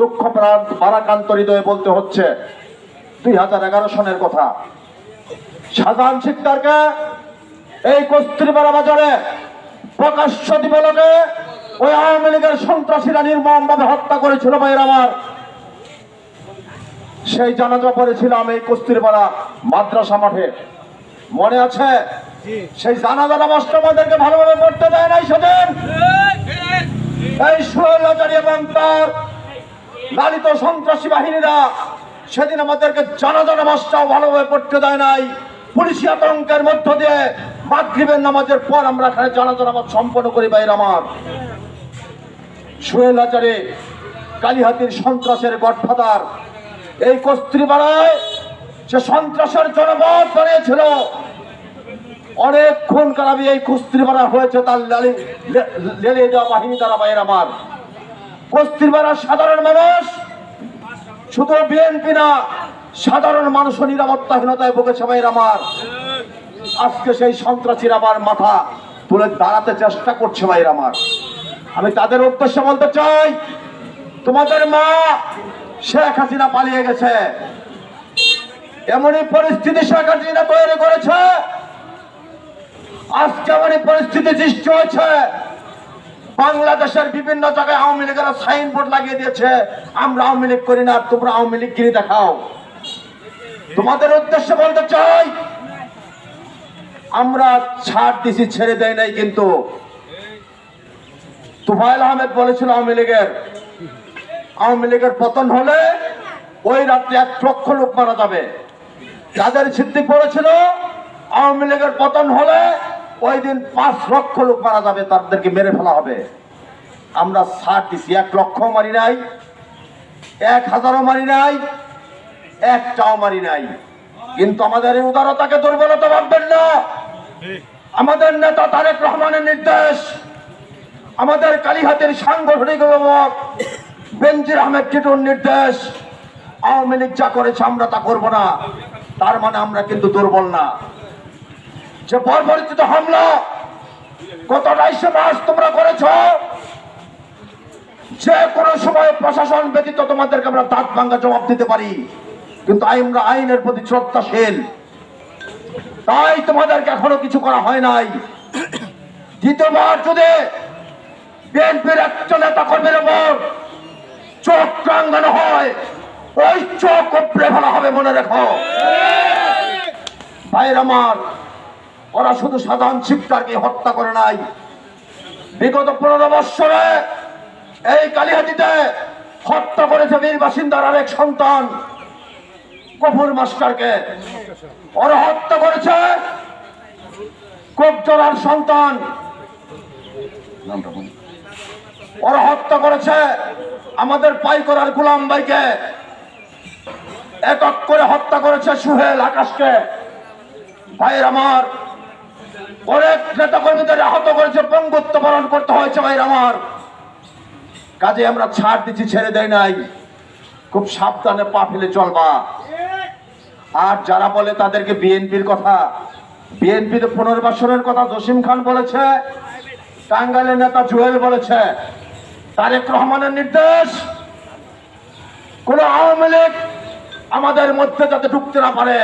দুঃখ প্রাণ বারাকান্ত হৃদয়ে বলতে হচ্ছে দুই হাজার এগারো সনের কথা। সাধারণ শিকদারকে এই কস্তুরীপাড়া বাজারে প্রকাশ্য দিবলকে ওই আওয়ামী লীগের সন্ত্রাসীরা নির্মম ভাবে হত্যা করেছিল ভাইয়ের আমার। সেই জানাজা পড়েছিলাম এই কস্তুরীপাড়া মাদ্রাসা মাঠে। মনে আছে? সেই জানাজা নামাজটা আমাদেরকে ভালোভাবে পড়তে দেয় নাই সেদিন? এই সোহেলাচারী এবং তার লালিত সন্ত্রাসী বাহিনীরা সেদিন আমাদেরকে জানাজা নামাজটাও ভালোভাবে পড়তে দেয় নাই। পুলিশি আতঙ্কের মধ্য দিয়ে মাগরিবের নামাজের পর আমরা এখানে জানাজা নামাজ সম্পন্ন করি বাইর আমার। সোহেল আচারে কালীহাতির সন্ত্রাসের গডফাদার, এই কস্ত্রীপাড়ায় সে সন্ত্রাসের জনমত বানিয়েছিল। অনেক খুন কারাবি এই কুস্ত্রীপাড়া হয়েছে তার লালি লেলিয়ে দেওয়া বাহিনী তারা বাইর আমার। কুস্ত্রীপাড়ার সাধারণ মানুষ। শুধু বিএনপি না, সাধারণ মানুষও নিরাপত্তাহীনতায় ভুগেছে ভাইয়ের আমার। আজকে সেই সন্ত্রাসীর আবার মাথা তুলে দাঁড়াতে চেষ্টা করছে ভাইয়ের আমার। আমি তাদের উদ্দেশ্যে বলতে চাই, তোমাদের মা শেখ হাসিনা পালিয়ে গেছে। এমনই পরিস্থিতি শেখ হাসিনা তৈরি করেছে। আজকে এমনই পরিস্থিতি সৃষ্টি হয়েছে। বাংলাদেশের বিভিন্ন জায়গায় আওয়ামী লীগের সাইনবোর্ড লাগিয়ে দিয়েছে। আমরা আওয়ামী লীগ করি না, তোমরা আওয়ামী লীগ গিরি দেখাও। তোমাদের উদ্দেশ্য বলতে চাই, আমরা ছাড় দিছি, ছেড়ে দেয় নাই কিন্তু। তুফাইল আহমেদ বলেছিল আওয়ামী লীগের আওয়ামী লীগের পতন হলে ওই রাত্রে এক লক্ষ লোক মারা যাবে। যাদের সিদ্দিক পড়েছিল আওয়ামী লীগের পতন হলে ওই দিন পাঁচ লক্ষ লোক মারা যাবে, তাদেরকে মেরে ফেলা হবে। আমরা ছাড় দিছি, এক লক্ষ মারি নাই, এক হাজারও মারি নাই, একটাও মারি নাই। কিন্তু আমাদের এই উদারতাকে দুর্বলতা ভাববেন না। আমাদের নেতা তারেক রহমানের নির্দেশ, আমাদের কালীহাতের সাংগঠনিক অভিভাবক বেনজির আহমেদ টিটুর নির্দেশ, আওয়ামী লীগ যা করেছে আমরা তা করব না। তার মানে আমরা কিন্তু দুর্বল না। যে বর্বরিত হামলা গত আড়াইশো মাস তোমরা করেছ, যে কোনো সময় প্রশাসন ব্যতীত তোমাদেরকে আমরা দাঁত ভাঙ্গা জবাব দিতে পারি, কিন্তু আমরা আইনের প্রতি শ্রদ্ধাশীল। তাই তোমাদেরকে এখনও কিছু করা হয় নাই। দ্বিতীয়বার যদি বিএনপির একটা নেতা কর্মীর ওপর চোখ টাঙ্গানো হয়, ওই চোখ উপড়ে ফেলা হবে, মনে রেখো। ভাইয়ের আমার ওরা শুধু সাধারণ শিক্ষারকে হত্যা করে নাই। বিগত পনেরো বৎসরে এই কালিহাতিতে হত্যা করেছে বীর বাসিন্দার আরেক সন্তান কপুর মাস্টারকে। ওরা হত্যা করেছে কোপজলার সন্তান। ওরা হত্যা করেছে আমাদের পাইকরার গুলাম ভাইকে। একক করে হত্যা করেছে সুহেল আকাশকে। ভাইয়ের আমার অনেক নেতা কর্মীদের আহত করেছে পঙ্গুত্ব বরণ করতে হয়েছে ভাইয়ের আমার। কাজে আমরা ছাড় দিচ্ছি ছেড়ে দেয় নাই। খুব সাবধানে পা ফেলে চলবা আর যারা বলে তাদেরকে বিএনপির কথা বিএনপির পুনর্বাসনের কথা জসিম খান বলেছে টাঙ্গাইলের নেতা জুয়েল বলেছে তারেক রহমানের নির্দেশ কোন আওয়ামী লীগ আমাদের মধ্যে যাতে ঢুকতে না পারে।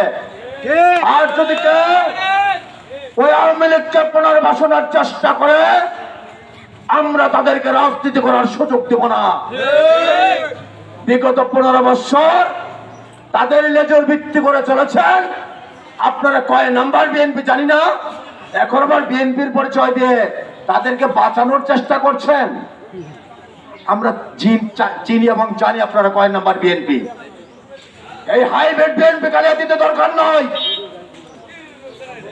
আর যদি কেউ ওই আওয়ামী লীগকে পুনর্বাসনের চেষ্টা করে, আমরা তাদেরকে রাজনীতি করার সুযোগ দেব না। বিগত পনেরো বছর তাদের লেজর ভিত্তি করে চলেছেন। আপনারা কয় নাম্বার বিএনপি জানি না। এখন আবার বিএনপির পরিচয় দিয়ে তাদেরকে বাঁচানোর চেষ্টা করছেন। আমরা চিন- এবং জানি আপনারা কয় নাম্বার বিএনপি। এই হাইব্রিড বিএনপি কালিয়া দিতে দরকার নয়।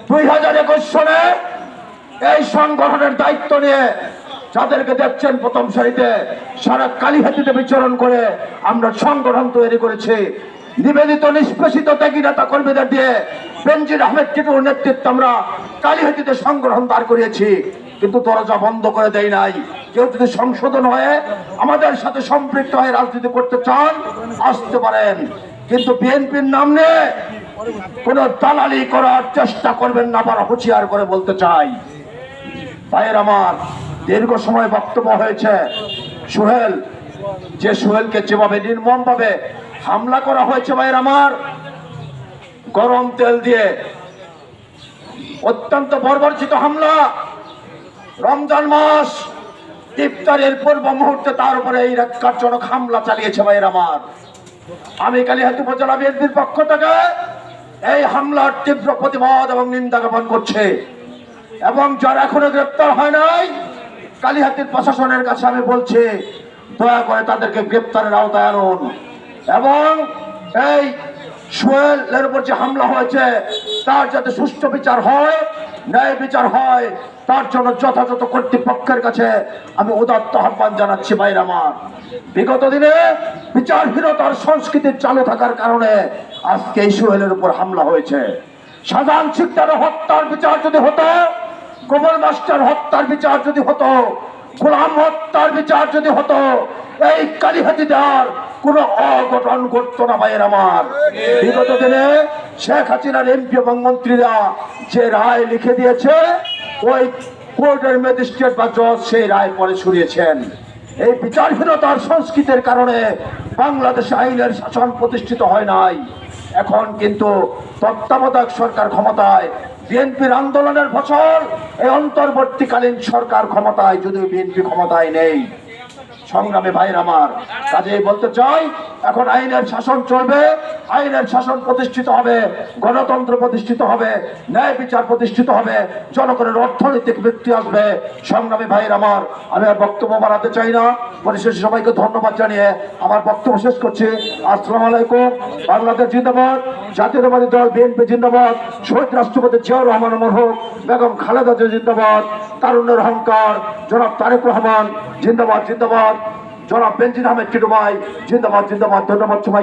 দুই হাজার একুশ সনে এই সংগঠনের দায়িত্ব নিয়ে যাদেরকে দেখছেন প্রথম সারিতে, সারা কালীহাতিতে বিচরণ করে আমরা সংগঠন তৈরি করেছি। নিবেদিত, নিষ্পেষিত ত্যাগী নেতা কর্মীদের দিয়ে বেনজির আহমেদ টিটুর নেতৃত্বে আমরা কালীহাতিতে সংগঠন দাঁড় করিয়েছি। কিন্তু দরজা বন্ধ করে দেয় নাই। কেউ যদি সংশোধন হয়ে আমাদের সাথে সম্পৃক্ত হয়ে রাজনীতি করতে চান, আসতে পারেন। কিন্তু বিএনপির নাম নিয়ে কোন দালালি করার চেষ্টা করবেন না, আবার হুঁশিয়ার করে বলতে চাই। ভাইয়ের আমার দীর্ঘ সময় বক্তব্য হয়েছে, সোহেল, যে সোহেলকে যেভাবে নির্মম ভাবে হামলা করা হয়েছে ভাইয়ের আমার, গরম তেল দিয়ে অত্যন্ত বর্বরচিত হামলা, রমজান মাস, ইফতারের পূর্ব মুহূর্তে তার উপরে এই কার্যজনক হামলা চালিয়েছে ভাইয়ের আমার। আমি কালীহাতি উপজেলা বিএনপির পক্ষ থেকে এই হামলার তীব্র প্রতিবাদ এবং নিন্দা জ্ঞাপন করছে। এবং যারা এখনও গ্রেপ্তার হয় নাই, কালীহাতির প্রশাসনের কাছে আমি বলছি, দয়া করে তাদেরকে গ্রেপ্তারের আওতায় আনুন। এবং এই সোহেলের উপর যে হামলা হয়েছে, তার যাতে সুষ্ঠু বিচার হয় ন্যায় বিচার হয়, তার জন্য যথাযথ কর্তৃপক্ষের কাছে আমি উদাত্ত আহ্বান জানাচ্ছি ভাইর আমার। বিগত দিনে বিচারহীনতার সংস্কৃতি চালু থাকার কারণে আজকে এই সোহেলের উপর হামলা হয়েছে। সাধারণ শিকদারের হত্যার বিচার যদি হতো গোবর মাস্টার হত্যার বিচার যদি হতো, গোলাম হত্যার বিচার যদি হতো, এই কালীহাতি দেওয়ার কোন অঘটন ঘটতো না, ভাইয়ের আমার। বিগত দিনে শেখ হাসিনার এমপি এবং মন্ত্রীরা যে রায় লিখে দিয়েছে, ওই কোর্টের ম্যাজিস্ট্রেট বা জজ সেই রায় পরে শুনিয়েছেন এই বিচারহীনতার সংস্কৃতির কারণে বাংলাদেশে আইনের শাসন প্রতিষ্ঠিত হয় নাই। এখন কিন্তু তত্ত্বাবধায়ক সরকার ক্ষমতায়, বিএনপির আন্দোলনের ফসল এই অন্তর্বর্তীকালীন সরকার ক্ষমতায়, যদিও বিএনপি ক্ষমতায় নেই। সংগ্রামে ভাইয়ের আমার। কাজে বলতে চাই এখন আইনের শাসন চলবে আইনের শাসন প্রতিষ্ঠিত হবে, গণতন্ত্র প্রতিষ্ঠিত হবে, ন্যায় বিচার প্রতিষ্ঠিত হবে, জনগণের অর্থনৈতিক বৃদ্ধি আসবে। সংগ্রামী ভাইয়ের আমার, আমি আর বক্তব্য বাড়াতে চাই না। পরিশেষে সবাইকে ধন্যবাদ জানিয়ে আমার বক্তব্য শেষ করছি। আসসালামু আলাইকুম। বাংলাদেশ জিন্দাবাদ, জাতীয়তাবাদী দল বিএনপি জিন্দাবাদ, শহীদ রাষ্ট্রপতি জিয়াউর রহমান অমর হোক, বেগম খালেদা জিন্দাবাদ তারুণ্যের অহংকার, জনাব তারেক রহমান জিন্দাবাদ জিন্দাবাদ, জনাব বেঞ্জিন আহমেদ কিটুবাই জিন্দাবাদ জিন্দাবাদ। ধন্যবাদ সবাই